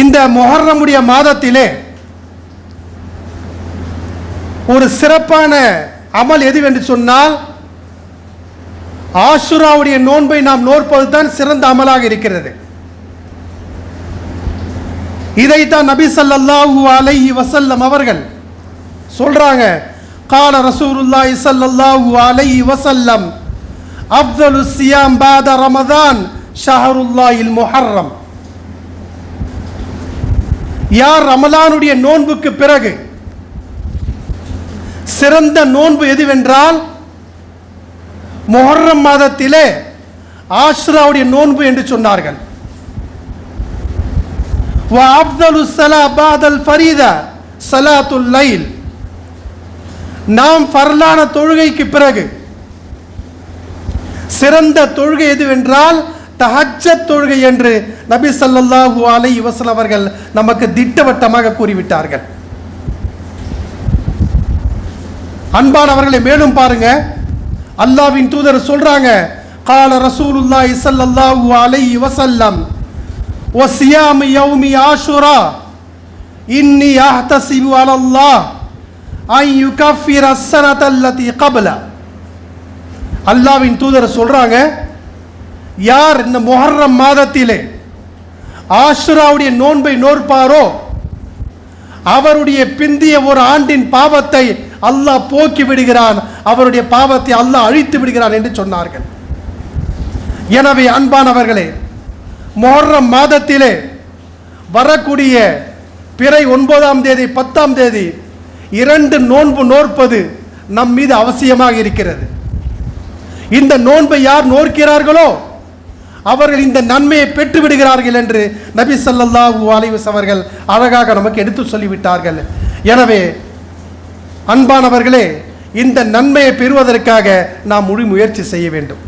இந்த மொஹர்ரமுடைய மாதத்திலே ஒரு சிறப்பான அமல் எதுவென்று சொன்னால் ஆஷுராவுடைய நோன்பை நாம் நோற்பது தான் சிறந்த அமலாக இருக்கிறது. இதைத்தான் நபி ஸல்லல்லாஹு அலைஹி வசல்லம் அவர்கள் சொல்றாங்க. கால ரசூலுல்லாஹி ஸல்லல்லாஹு அலைஹி வசல்லம் அஃதலு சியாம் பாத ரமதான் ஷஹருல்லாஹில் முஹர்ரம். யார் ரமலானுடைய நோன்புக்கு பிறகு? சிறந்த நோன்பு எதுவென்றால் மொஹர்ரம் மாதத்திலே ஆஷ்ராவுடைய நோன்பு என்று சொன்னார்கள். நாம் பரலான தொழுகைக்கு பிறகு சிறந்த தொழுகை எதுவென்றால் தஹஜ தொழுகை என்று நபி சல்லாஹூ அலை இவசல் அவர்கள் நமக்கு திட்டவட்டமாக கூறிவிட்டார்கள். அன்பானவர்களை மேலும் பாருங்க. அல்லாவின் தூதர் சொல்றாங்க கால ரசூலுல்லா இசல்லாஹூ அலை இவசல்லம் ஓ சியாமி யௌமி ஆஷுரா இன்னி அஹ்தசிபு அலல்லாஹ் ஐ யு யுகஃபிர் அஸ்ஸனத் அல்லதி கபல. அல்லாவின் தூதர் சொல்றாங்க யார் இந்த மொஹர்ரம் மாதத்திலே ஆசுராவுடைய நோன்பை நோற்பாரோ அவருடைய பிந்திய ஒரு ஆண்டின் பாவத்தை அல்லாஹ் போக்கி விடுகிறான் அவருடைய பாவத்தை அல்லாஹ் அழித்து விடுகிறான் என்று சொன்னார்கள். எனவே அன்பானவர்களே மொஹர்ரம் மாதத்திலே வரக்கூடிய பிறை ஒன்பதாம் தேதி பத்தாம் தேதி இரண்டு நோன்பு நோற்பது நம் மீது அவசியமாக இருக்கிறது. இந்த நோன்பை யார் நோக்கிறார்களோ அவர்கள் இந்த நன்மையை பெற்று விடுகிறார்கள் என்று நபி சல்லல்லாஹூ அலைஹி அவர்கள் அழகாக நமக்கு எடுத்து சொல்லிவிட்டார்கள். எனவே அன்பானவர்களே இந்த நன்மையை பெறுவதற்காக நாம் முழு முயற்சி செய்ய வேண்டும்.